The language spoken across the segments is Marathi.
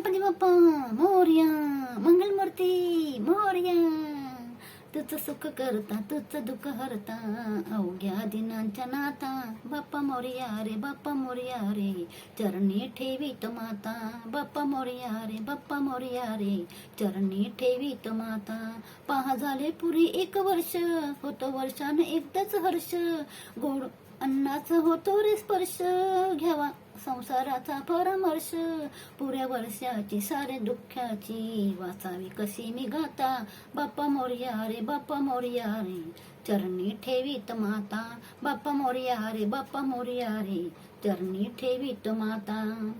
गणपती बाप्पा मोर्या मंगलमूर्ती मोर्या. तुझं सुख करता तुझं दुःख हरता अवघ्या दिनांच्या नाता. बाप्पा मोर्या रे बाप्पा मोर्या रे चरणी ठेवी तो माता. बाप्पा मोर्या रे बाप्पा मोर्या रे चरणी ठेवी तो माता. पहा झाले पुरी एक वर्ष होतो वर्षानं एकदाच हर्ष. गोड अन्नाचं होतो रे स्पर्श. घ्यावा संसाराचा परामर्श. पुऱ्या वर्षाची सारे दुःखाची वाचावी कशी मी गाता. बाप्पा मोर्या रे बाप्पा मोर्या रे. चरणी ठेवीत माता. बाप्पा मोर्या रे बाप्पा मोर्या रे. चरणी ठेवीत माता.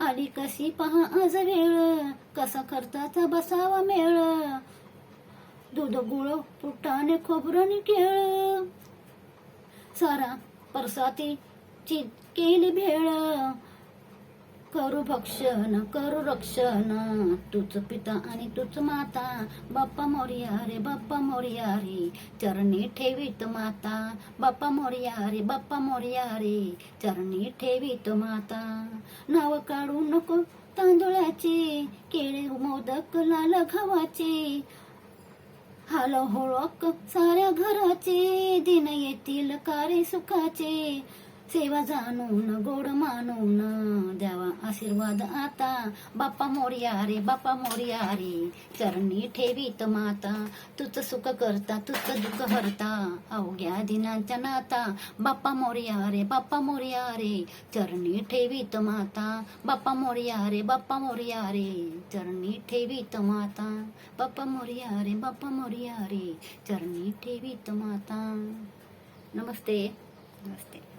आली कशी पहा आज वेळ. कसा खर्चाचा बसावा मेळ. दूध गुळ पुटाने खोबरं केळ सारा परसाती चित केली भेळ. करू भक्षण करू रक्षण. तुझ पिता आणि तुझ माता. बाप्पा मोर्या रे बाप्पा मोर्या रे चरणी ठेवीत माता. बाप्पा मोर्या रे बाप्पा मोर्या रे चरणी ठेवीत माता. नाव काढू नको तांदुळाचे. केळे मोदक लाल घवाचे हाल होळक साऱ्या घराचे. दिन येतील कारे सुखाचे. सेवा जाणून गोड मानून द्यावा आशीर्वाद आता. बाप्पा मोर्या रे बाप्पा मोर्या रे चरणी ठेवीत माता. तुझ सुख करता तुझ दुःख हरता. अवघ्या दिनांच्या नाता. बाप्पा मोर्या रे बाप्पा मोर्या रे चरणी ठेवीत माता. बाप्पा मोर्या रे बाप्पा मोर्या रे चरणी ठेवीत माता. बाप्पा मोर्या रे बाप्पा मोर्या रे चरणी ठेवीत माता. नमस्ते. नमस्ते.